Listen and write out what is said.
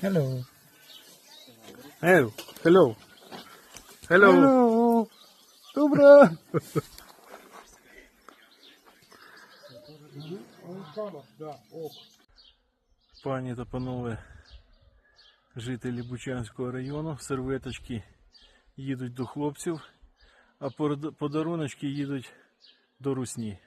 Hello. Hello. Hello. Hello. Hello. Добре. Пані та панове жителі Бучанського району, серветочки їдуть до хлопців, а подаруночки їдуть до русні.